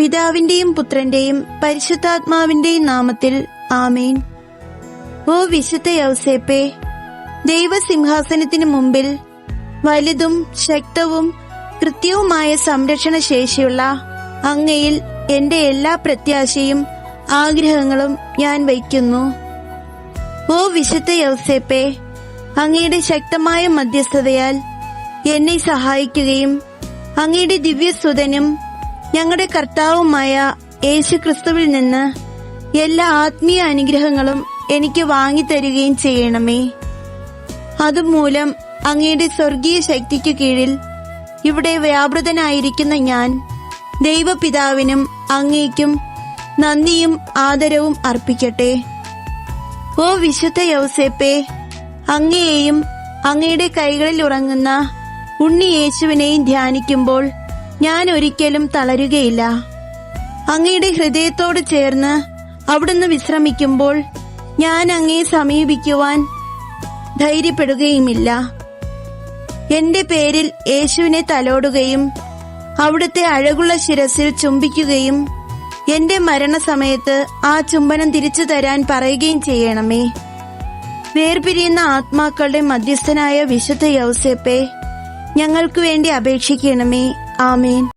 പിതാവിന്റെയും പുത്രന്റെയും പരിശുദ്ധാത്മാവിന്റെയും നാമത്തിൽ ആമേൻ. ഓ വിശുദ്ധ യൗസേപ്പേ ദൈവസിംഹാസനത്തിനു മുമ്പിൽ വലുതും ശക്തവും കൃത്യവുമായ സംരക്ഷണ ശേഷിയുള്ള അങ്ങയിൽ എന്റെ എല്ലാ പ്രത്യാശയും ആഗ്രഹങ്ങളും ഞാൻ വയ്ക്കുന്നു. ഓ വിശുദ്ധ യൗസേപ്പേ അങ്ങയുടെ ശക്തമായ മധ്യസ്ഥതയാൽ എന്നെ സഹായിക്കുകയും അങ്ങയുടെ ദിവ്യസുതനും ഞങ്ങളുടെ കർത്താവുമായ യേശു ക്രിസ്തുവിൽ നിന്ന് എല്ലാ ആത്മീയ അനുഗ്രഹങ്ങളും എനിക്ക് വാങ്ങിത്തരുകയും ചെയ്യണമേ. അതുമൂലം അങ്ങയുടെ സ്വർഗീയ ശക്തിക്കു കീഴിൽ ഇവിടെ വ്യാപൃതനായിരിക്കുന്ന ഞാൻ ദൈവപിതാവിനും അങ്ങേക്കും നന്ദിയും ആദരവും അർപ്പിക്കട്ടെ. ഓ വിശുദ്ധ യൗസേപ്പേ അങ്ങയെയും അങ്ങയുടെ കൈകളിൽ ഉറങ്ങുന്ന ഉണ്ണി യേശുവിനെയും ധ്യാനിക്കുമ്പോൾ ഞാൻ ഒരിക്കലും തളരുകയില്ല. അങ്ങയുടെ ഹൃദയത്തോട് ചേർന്ന് അവിടുന്ന് വിശ്രമിക്കുമ്പോൾ ഞാൻ അങ്ങയെ സമീപിക്കുവാൻ ധൈര്യപ്പെടുകയുമില്ല. എന്റെ പേരിൽ യേശുവിനെ തലോടുകയും അവിടുത്തെ അഴകുള്ള ശിരസിൽ ചുംബിക്കുകയും എന്റെ മരണസമയത്ത് ആ ചുംബനം തിരിച്ചു തരാൻ പറയുകയും ചെയ്യണമേ. വേർപിരിയുന്ന ആത്മാക്കളുടെ മധ്യസ്ഥനായ വിശുദ്ധ യൗസേപ്പെ ഞങ്ങൾക്കു വേണ്ടി അപേക്ഷിക്കണമേ. ആമേൻ